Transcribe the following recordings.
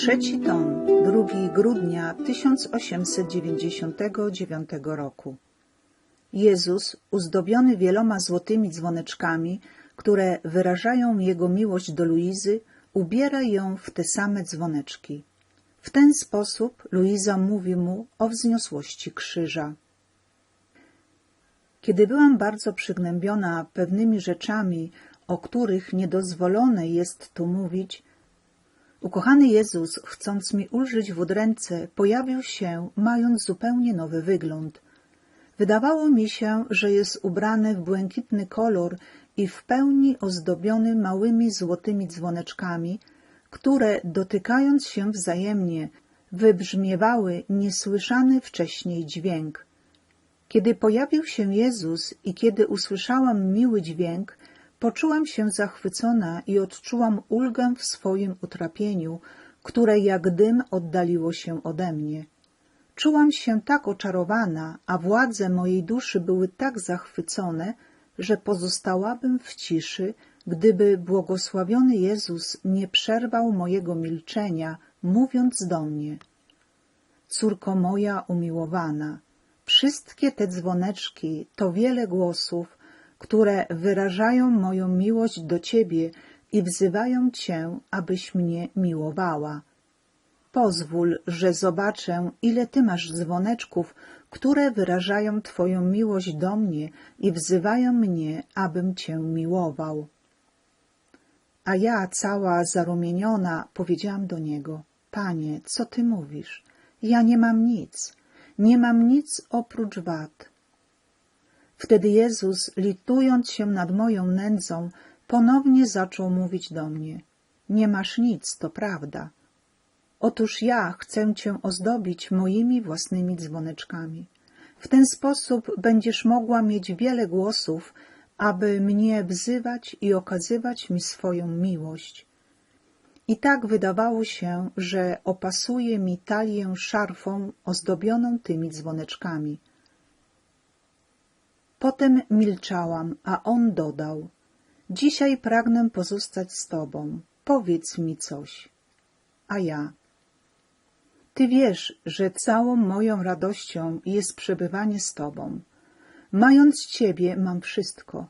Trzeci tom, 2 grudnia 1899 roku. Jezus, uzdobiony wieloma złotymi dzwoneczkami, które wyrażają Jego miłość do Luizy, ubiera ją w te same dzwoneczki. W ten sposób Luiza mówi mu o wzniosłości krzyża. Kiedy byłam bardzo przygnębiona pewnymi rzeczami, o których niedozwolone jest tu mówić, ukochany Jezus, chcąc mi ulżyć w udręce, pojawił się, mając zupełnie nowy wygląd. Wydawało mi się, że jest ubrany w błękitny kolor i w pełni ozdobiony małymi złotymi dzwoneczkami, które, dotykając się wzajemnie, wybrzmiewały niesłyszany wcześniej dźwięk. Kiedy pojawił się Jezus i kiedy usłyszałam miły dźwięk, poczułam się zachwycona i odczułam ulgę w swoim utrapieniu, które jak dym oddaliło się ode mnie. Czułam się tak oczarowana, a władze mojej duszy były tak zachwycone, że pozostałabym w ciszy, gdyby błogosławiony Jezus nie przerwał mojego milczenia, mówiąc do mnie Córko moja umiłowana, wszystkie te dzwoneczki to wiele głosów, które wyrażają moją miłość do Ciebie i wzywają Cię, abyś mnie miłowała. Pozwól, że zobaczę, ile Ty masz dzwoneczków, które wyrażają Twoją miłość do mnie i wzywają mnie, abym Cię miłował. A ja, cała zarumieniona, powiedziałam do niego, Panie, co Ty mówisz? Ja nie mam nic, nie mam nic oprócz wad. Wtedy Jezus, litując się nad moją nędzą, ponownie zaczął mówić do mnie, nie masz nic, to prawda. Otóż ja chcę Cię ozdobić moimi własnymi dzwoneczkami. W ten sposób będziesz mogła mieć wiele głosów, aby mnie wzywać i okazywać mi swoją miłość. I tak wydawało się, że opasuje mi talię szarfą ozdobioną tymi dzwoneczkami. Potem milczałam, a on dodał — Dzisiaj pragnę pozostać z tobą. Powiedz mi coś. A ja — Ty wiesz, że całą moją radością jest przebywanie z tobą. Mając ciebie, mam wszystko.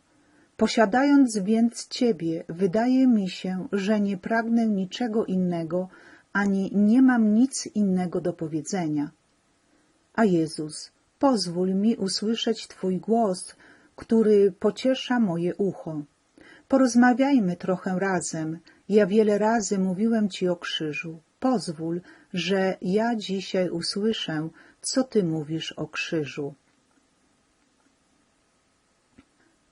Posiadając więc ciebie, wydaje mi się, że nie pragnę niczego innego, ani nie mam nic innego do powiedzenia. A Jezus — Pozwól mi usłyszeć Twój głos, który pociesza moje ucho. Porozmawiajmy trochę razem. Ja wiele razy mówiłem Ci o krzyżu. Pozwól, że ja dzisiaj usłyszę, co Ty mówisz o krzyżu.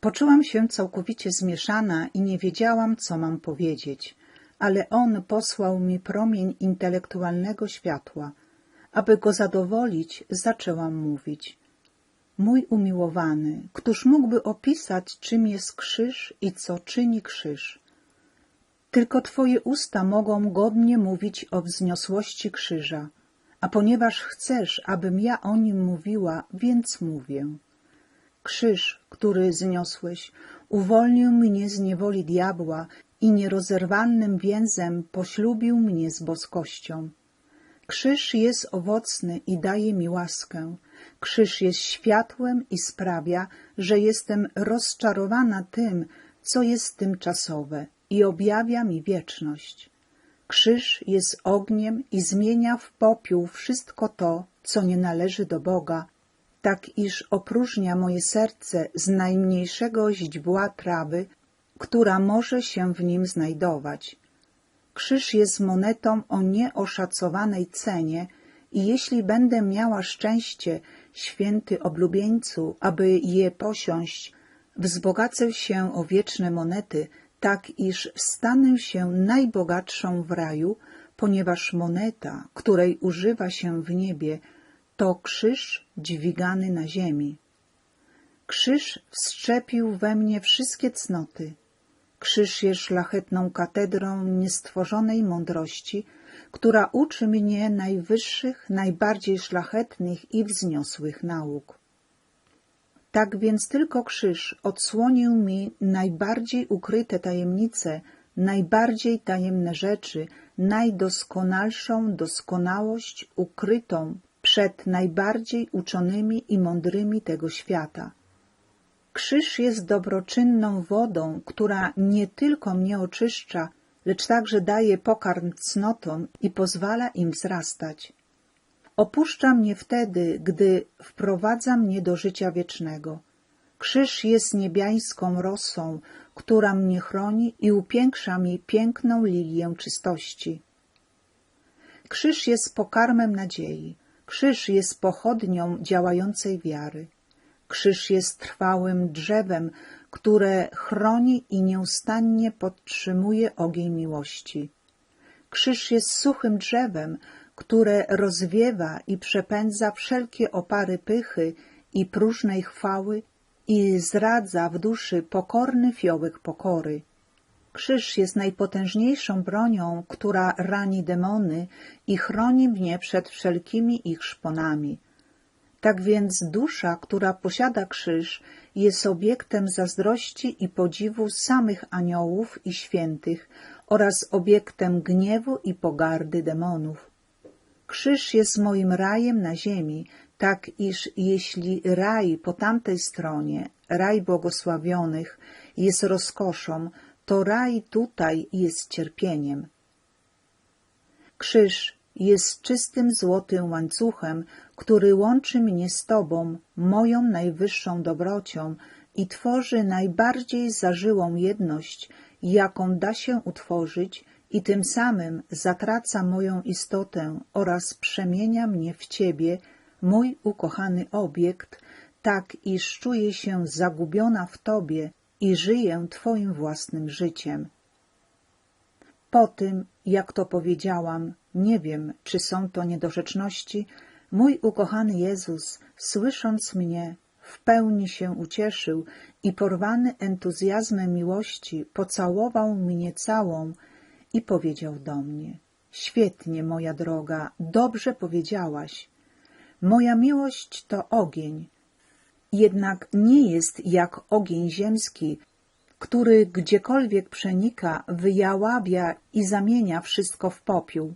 Poczułam się całkowicie zmieszana i nie wiedziałam, co mam powiedzieć, ale on posłał mi promień intelektualnego światła – aby go zadowolić, zaczęłam mówić. Mój umiłowany, któż mógłby opisać, czym jest krzyż i co czyni krzyż? Tylko Twoje usta mogą godnie mówić o wzniosłości krzyża, a ponieważ chcesz, abym ja o nim mówiła, więc mówię. Krzyż, który zniosłeś, uwolnił mnie z niewoli diabła i nierozerwalnym więzem poślubił mnie z boskością. Krzyż jest owocny i daje mi łaskę. Krzyż jest światłem i sprawia, że jestem rozczarowana tym, co jest tymczasowe i objawia mi wieczność. Krzyż jest ogniem i zmienia w popiół wszystko to, co nie należy do Boga, tak iż opróżnia moje serce z najmniejszego źdźbła trawy, która może się w nim znajdować. Krzyż jest monetą o nieoszacowanej cenie i jeśli będę miała szczęście, święty oblubieńcu, aby je posiąść, wzbogacę się o wieczne monety, tak iż stanę się najbogatszą w raju, ponieważ moneta, której używa się w niebie, to krzyż dźwigany na ziemi. Krzyż wszczepił we mnie wszystkie cnoty, Krzyż jest szlachetną katedrą niestworzonej mądrości, która uczy mnie najwyższych, najbardziej szlachetnych i wzniosłych nauk. Tak więc tylko krzyż odsłonił mi najbardziej ukryte tajemnice, najbardziej tajemne rzeczy, najdoskonalszą doskonałość ukrytą przed najbardziej uczonymi i mądrymi tego świata. Krzyż jest dobroczynną wodą, która nie tylko mnie oczyszcza, lecz także daje pokarm cnotom i pozwala im wzrastać. Opuszcza mnie wtedy, gdy wprowadza mnie do życia wiecznego. Krzyż jest niebiańską rosą, która mnie chroni i upiększa mi piękną lilię czystości. Krzyż jest pokarmem nadziei. Krzyż jest pochodnią działającej wiary. Krzyż jest trwałym drzewem, które chroni i nieustannie podtrzymuje ogień miłości. Krzyż jest suchym drzewem, które rozwiewa i przepędza wszelkie opary pychy i próżnej chwały i zradza w duszy pokorny fiołek pokory. Krzyż jest najpotężniejszą bronią, która rani demony i chroni mnie przed wszelkimi ich szponami. Tak więc dusza, która posiada krzyż, jest obiektem zazdrości i podziwu samych aniołów i świętych oraz obiektem gniewu i pogardy demonów. Krzyż jest moim rajem na ziemi, tak iż jeśli raj po tamtej stronie, raj błogosławionych, jest rozkoszą, to raj tutaj jest cierpieniem. Krzyż jest czystym złotym łańcuchem, który łączy mnie z Tobą, moją najwyższą dobrocią i tworzy najbardziej zażyłą jedność, jaką da się utworzyć i tym samym zatraca moją istotę oraz przemienia mnie w Ciebie, mój ukochany obiekt, tak iż czuję się zagubiona w Tobie i żyję Twoim własnym życiem. Po tym, jak to powiedziałam, nie wiem, czy są to niedorzeczności, mój ukochany Jezus, słysząc mnie, w pełni się ucieszył i porwany entuzjazmem miłości pocałował mnie całą i powiedział do mnie — Świetnie, moja droga, dobrze powiedziałaś. Moja miłość to ogień, jednak nie jest jak ogień ziemski, który gdziekolwiek przenika, wyjałabia i zamienia wszystko w popiół.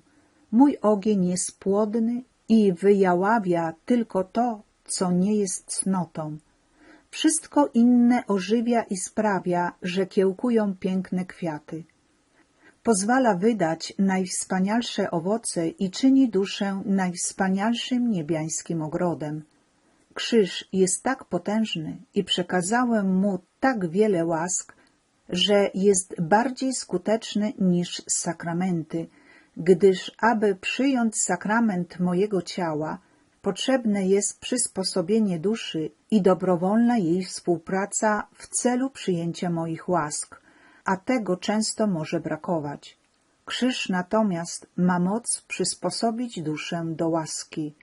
Mój ogień jest płodny i wyjałabia tylko to, co nie jest cnotą. Wszystko inne ożywia i sprawia, że kiełkują piękne kwiaty. Pozwala wydać najwspanialsze owoce i czyni duszę najwspanialszym niebiańskim ogrodem. Krzyż jest tak potężny i przekazałem mu tak wiele łask, że jest bardziej skuteczny niż sakramenty, gdyż aby przyjąć sakrament mojego ciała, potrzebne jest przysposobienie duszy i dobrowolna jej współpraca w celu przyjęcia moich łask, a tego często może brakować. Krzyż natomiast ma moc przysposobić duszę do łaski.